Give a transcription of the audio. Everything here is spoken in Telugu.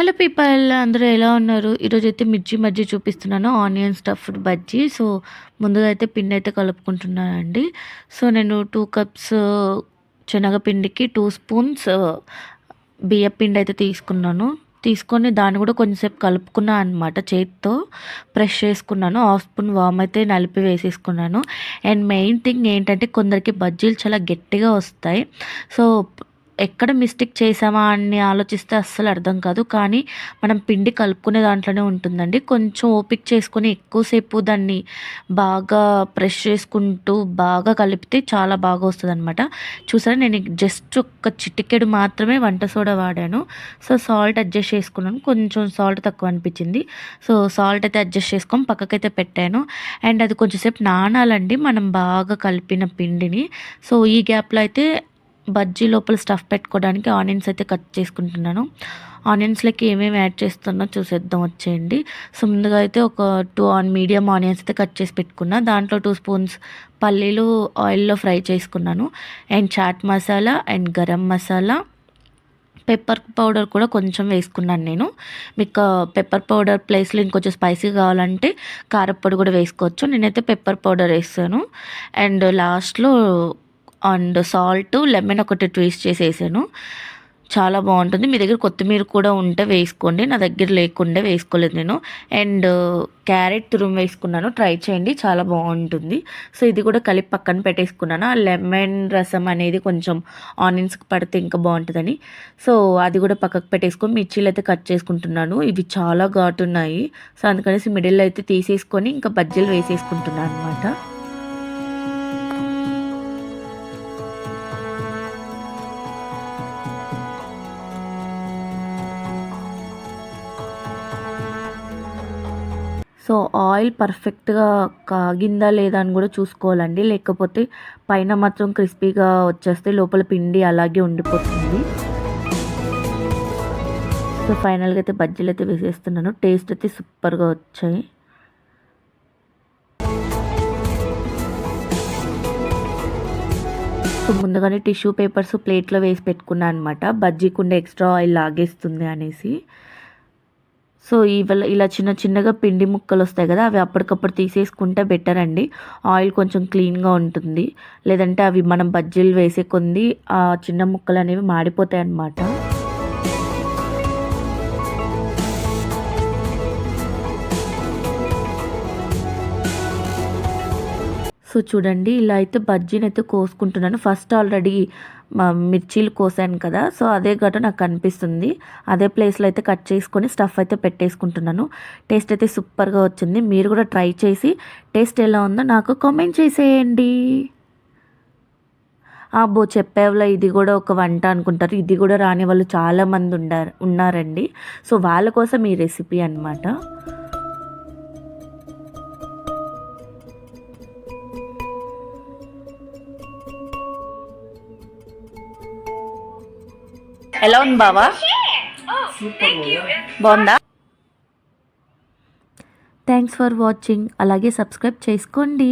హలో పీపల్ అందరూ ఎలా ఉన్నారు? ఈరోజు అయితే మిర్చి బజ్జీ చూపిస్తున్నాను. Onion stuffed bajji. సో ముందుగా అయితే పిండి అయితే కలుపుకుంటున్నానండి. సో నేను టూ కప్స్ శనగపిండికి టూ స్పూన్స్ బియ్య పిండి అయితే తీసుకున్నాను. తీసుకొని దాన్ని కూడా కొంచెంసేపు కలుపుకున్నాను అనమాట చేతితో. ప్రెష్ చేసుకున్నాను. హాఫ్ స్పూన్ వామ్ అయితే నలిపి వేసేసుకున్నాను. అండ్ మెయిన్ థింగ్ ఏంటంటే కొందరికి బజ్జీలు చాలా గట్టిగా వస్తాయి. సో ఎక్కడ మిస్టేక్ చేసామా అని ఆలోచిస్తే అస్సలు అర్థం కాదు. కానీ మనం పిండి కలుపుకునే దాంట్లోనే ఉంటుందండి. కొంచెం ఓపిక చేసుకొని ఎక్కువసేపు దాన్ని బాగా ప్రెష్ చేసుకుంటూ బాగా కలిపితే చాలా బాగా వస్తుంది అనమాట చూసారా నేను జస్ట్ ఒక చిటికెడు మాత్రమే వంట సోడా వాడాను. సో సాల్ట్ అడ్జస్ట్ చేసుకున్నాను. కొంచెం సాల్ట్ తక్కువ అనిపించింది. సో సాల్ట్ అయితే అడ్జస్ట్ చేసుకొని పక్కకైతే పెట్టాను. అండ్ అది కొంచెంసేపు నానాలండి. మనం బాగా కలిపిన పిండిని. సో ఈ గ్యాప్లో అయితే బజ్జీ లోపల స్టఫ్ పెట్టుకోవడానికి ఆనియన్స్ అయితే కట్ చేసుకుంటున్నాను. ఆనియన్స్లోకి ఏమేమి యాడ్ చేస్తున్నా చూసేద్దాం వచ్చేయండి. సో ముందుగా అయితే ఒక టూ ఆన్ మీడియం ఆనియన్స్ అయితే కట్ చేసి పెట్టుకున్నా. దాంట్లో టూ స్పూన్స్ పల్లీలు ఆయిల్లో ఫ్రై చేసుకున్నాను. And chaat masala and garam masala pepper powder కూడా కొంచెం వేసుకున్నాను నేను. మీకు పెప్పర్ పౌడర్ ప్లేస్లో ఇంకొంచెం స్పైసీ కావాలంటే కారప్పొడి కూడా వేసుకోవచ్చు. నేనైతే పెప్పర్ పౌడర్ వేస్తాను. అండ్ లాస్ట్లో అండ్ సాల్ట్ లెమన్ ఒకటి ట్విస్ట్ చేసేసాను. చాలా బాగుంటుంది. మీ దగ్గర కొత్తిమీర కూడా ఉంటే వేసుకోండి. నా దగ్గర లేకుండా వేసుకోలేదు నేను. అండ్ క్యారెట్ తురుము వేసుకున్నాను. ట్రై చేయండి. చాలా బాగుంటుంది. సో ఇది కూడా కలిపి పక్కన పెట్టేసుకున్నాను. ఆ లెమన్ రసం అనేది కొంచెం ఆనియన్స్కి పడితే ఇంకా బాగుంటుందని. సో అది కూడా పక్కకు పెట్టేసుకొని మిర్చీలు అయితే కట్ చేసుకుంటున్నాను. ఇవి చాలా ఘాటున్నాయి సో అందుకనేసి మిడిల్లో అయితే తీసేసుకొని ఇంకా బజ్జీలు వేసేసుకుంటున్నాను అనమాట సో ఆయిల్ పర్ఫెక్ట్గా కాగిందా లేదా అని కూడా చూసుకోవాలండి. లేకపోతే పైన మాత్రం క్రిస్పీగా వచ్చేస్తే లోపల పిండి అలాగే ఉండిపోతుంది. సో ఫైనల్గా అయితే బజ్జీలు అయితే వేసేస్తున్నాను. టేస్ట్ అయితే సూపర్గా వచ్చాయి. సో ముందుగానే టిష్యూ పేపర్స్ ప్లేట్లో వేసి పెట్టుకున్నాను అనమాట బజ్జీకుండే ఎక్స్ట్రా ఆయిల్ లాగేస్తుంది అనేసి. సో ఇవాళ ఇలా చిన్న చిన్నగా పిండి ముక్కలు వస్తాయి కదా అవి అప్పటికప్పుడు తీసేసుకుంటే బెటర్ అండి. ఆయిల్ కొంచెం క్లీన్గా ఉంటుంది. లేదంటే అవి మనం బజ్జీలు వేసే కొంది ఆ చిన్న ముక్కలు అనేవి మాడిపోతాయి అన్నమాట సో చూడండి ఇలా అయితే బజ్జీని అయితే కోసుకుంటున్నాను. ఫస్ట్ ఆల్రెడీ మిర్చీలు కోసాను కదా సో అదే గట నాకు కనిపిస్తుంది. అదే ప్లేస్లో అయితే కట్ చేసుకొని స్టఫ్ అయితే పెట్టేసుకుంటున్నాను. టేస్ట్ అయితే సూపర్గా వచ్చింది. మీరు కూడా ట్రై చేసి టేస్ట్ ఎలా ఉందో నాకు కామెంట్ చేసేయండి. బో చెప్పేవాళ్ళ ఇది కూడా ఒక వంట అనుకుంటారు. ఇది కూడా రాని వాళ్ళు చాలామంది ఉండారు ఉన్నారండి. సో వాళ్ళ కోసం ఈ రెసిపీ అనమాట ఎలా ఉంది బావా బాగుందా? థ్యాంక్స్ ఫర్ వాచింగ్ అలాగే సబ్స్క్రైబ్ చేసుకోండి.